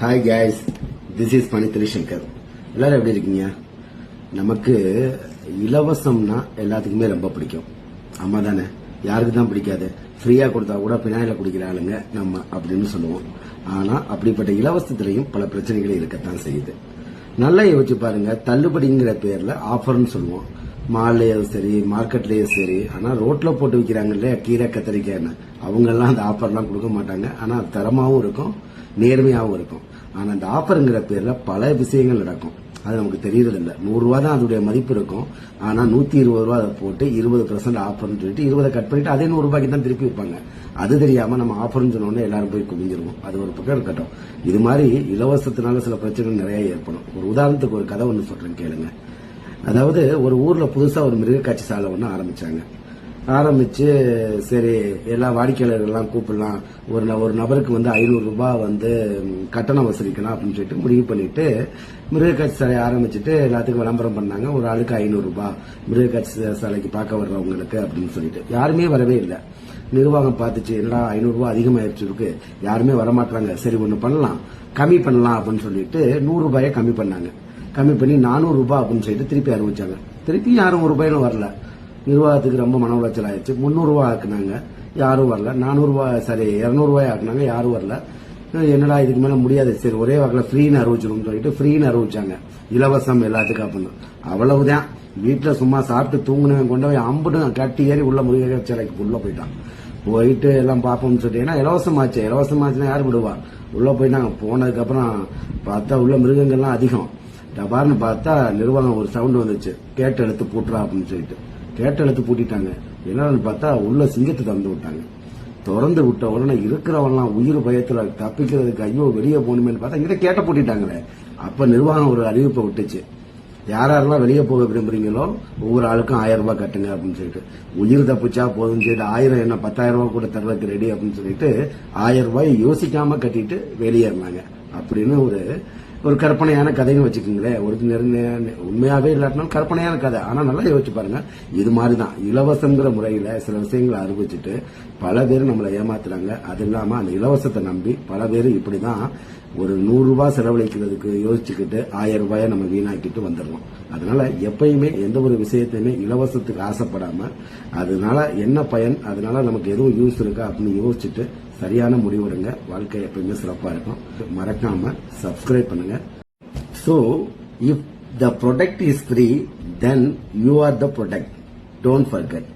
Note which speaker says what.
Speaker 1: Hi guys this is பனித்திரி Shankar எல்லாரும் எப்படி இருக்கீங்க? நமக்கு இலவசம்னா எல்லாத்துக்குமே ரொம்ப பிடிக்கும். ஆமா தானே? யாருக்கு தான் பிடிக்காது? ஃப்ரீயா கொடுத்தா கூட பினாயில குடிக்கிற ஆளுங்க நம்ம அப்படின்னு சொல்லுவோம். ஆனா அப்படிப்பட்ட இலவசத்திலையும் பல பிரச்சனைகள் இருக்கத்தான் செய்யுது. நல்லா யோசிச்சு பாருங்க. தள்ளுபடிங்கிற பேர்ல ஆஃபர்னு சொல்லுவோம். மால்லையும் சரி மார்க்கெட்லயும் சரி. ஆனா ரோட்ல போட்டு விற்கிறாங்க இல்லையா? கீரை கத்திரிக்காய்னு அவங்க எல்லாம் அந்த ஆஃபர்லாம் கொடுக்க மாட்டாங்க. ஆனா தரமாகவும் தரமாவும் இருக்கும். நேர்மையாகவும் இருக்கும். ஆனா அந்த ஆஃபருங்கிற பேர்ல பல விஷயங்கள் நடக்கும். அது நமக்கு தெரியறது நூறுரூவா நூறு ரூபா தான் அதோடைய மதிப்பு இருக்கும். ஆனா நூத்தி இருபது ரூபா அதை போட்டு இருபது பர்சன்ட் ஆஃபர்னு சொல்லிட்டு இருபதை கட் பண்ணிட்டு அதே நூறு ரூபாய்க்கு தான் திருப்பி வைப்பாங்க அது தெரியாம நம்ம ஆஃபர்னு சொன்னோன்னே எல்லாரும் போய் குவிஞ்சிருவோம். அது ஒரு பக்கம் இருக்கட்டும். இது மாதிரி இலவசத்தினால சில பிரச்சனைகள் நிறைய ஏற்படும். ஒரு உதாரணத்துக்கு ஒரு கதை ஒன்று சொல்றேன் கேளுங்க. அதாவது ஒரு ஊர்ல புதுசா ஒரு மிருகக்காட்சி சாலை ஒன்று ஆரம்பிச்சாங்க. ஆரம்பிச்சு சரி எல்லா வாடிக்கையாளர்கள்லாம் கூப்பிடலாம். ஒரு ந- ஒரு நபருக்கு வந்து ஐநூறு ரூபாய் வந்து கட்டணம் வசூலிக்கலாம் அப்படின்னு சொல்லிட்டு முடிவு பண்ணிட்டு மிருகக்காட்சி சாலை ஆரம்பிச்சுட்டு எல்லாத்துக்கும் விளம்பரம் பண்ணாங்க. ஒரு ஆளுக்கு ஐநூறு ரூபாய் மிருகக்காட்சி சாலைக்கு பார்க்க வர்றவங்களுக்கு அப்படின்னு சொல்லிட்டு. யாருமே வரவே இல்லை. நிர்வாகம் பார்த்துச்சு என்னடா ஐநூறு ரூபாய் அதிகமாயிருச்சு இருக்கு. யாருமே வரமாட்டாங்க சரி ஒன்று பண்ணலாம். கம்மி பண்ணலாம் அப்படின்னு சொல்லிட்டு நூறு ரூபாயை கம்மி பண்ணாங்க. கம்மி பண்ணி நானூறு ரூபாய் அப்படின்னு சொல்லிட்டு திருப்பி ஆரம்பிச்சாங்க திருப்பி யாரும் ஒரு ரூபாயிலும் வரல. நிர்வாகத்துக்கு ரொம்ப மன உளைச்சல் ஆயிடுச்சு. முந்நூறுரூவா ஆக்குனாங்க. யாரும் வரல. நானூறுரூவா சரி சாரி ஆக்குனாங்க. யாரும் வரல. என்னடா இதுக்கு மேல முடியாது. சரி ஒரே வகையில் ஃப்ரீன்னு அறிவிச்சிடும் சொல்லிட்டு ஃப்ரீன்னு அறிவிச்சாங்க. இலவசம் எல்லாத்துக்கும் அப்படின்னு. அவ்வளவுதான். வீட்டில் சும்மா சாப்பிட்டு தூங்குனவன் போய் அம்புட்டு கட்டி ஏறி உள்ள முருகை சிலைக்கு உள்ள போயிட்டான். போயிட்டு எல்லாம் பார்ப்போம்னு சொல்லிட்டு ஆச்சு இலவசமாச்சு. இலவசமாச்சுன்னா யார் விடுவா? உள்ள போயிட்டாங்க. போனதுக்கப்புறம் பார்த்தா உள்ள மிருகங்கள்லாம் அதிகம். டபார்னு பார்த்தா நிர்வாகம் ஒரு சவுண்ட் வந்துச்சு. கேட்டு எடுத்து பூட்டுறா அப்படின்னு சொல்லிட்டு. கேட்ட எடுத்து பூட்டிட்டாங்க. என்னன்னு பார்த்தா உள்ள சிங்கத்தை திறந்து விட்டாங்க. திறந்து விட்ட உடனே இருக்கிறவன்லாம் உயிர் பயத்துல தப்பிக்கிறதுக்கு ஐயோ வெளியே போகணுமேனு பார்த்தா இங்க கேட்ட பூட்டிட்டாங்களே. அப்ப நிர்வாகம் ஒரு அறிவிப்பை விட்டுச்சு. யார் யாரெல்லாம் வெளியே போக விரும்புறீங்களோ ஒவ்வொரு ஆளுக்கும் ஆயிரம் ரூபாய் கட்டுங்க அப்படின்னு சொல்லிட்டு. உயிர் தப்பிச்சா போதும்னு சொல்லிட்டு ஆயிரம் என்ன பத்தாயிரம் ரூபாய் கூட தர்றதுக்கு ரெடி அப்படின்னு சொல்லிட்டு ஆயிரம் ரூபாய் யோசிக்காம கட்டிட்டு வெளியேறினாங்க. அப்படின்னு ஒரு ஒரு கற்பனையான கதைன்னு வச்சுக்கோங்களேன். ஒரு நெருங்க- உண்மையாவே இல்லாட்டினாலும் கற்பனையான கதை. ஆனால் நல்லா யோசிச்சு பாருங்க. இது மாதிரி தான் இலவசங்கிற முறையில் சில விஷயங்களை அறிவிச்சுட்டு பல பேர் நம்மளை ஏமாத்துறாங்க. அது இல்லாமல் அந்த இலவசத்தை நம்பி பல பேர் இப்படி தான் ஒரு நூறுரூவா செலவழிக்கிறதுக்கு யோசிச்சுக்கிட்டு ஆயிரம் ரூபாயை நம்ம வீணாக்கிட்டு வந்துடுறோம் அதனால எப்பயுமே எந்த ஒரு விஷயத்தையுமே இலவசத்துக்கு ஆசைப்படாமல் அதனால என்ன பயன் அதனால நமக்கு எதுவும் யூஸ் இருக்கா அப்படின்னு யோசிச்சுட்டு சரியான முடிவெடுங்க வாழ்க்கை எப்பயுமே சிறப்பா இருக்கும். மறக்காம சப்ஸ்கிரைப் பண்ணுங்க. So if the product is free then you are the product don't forget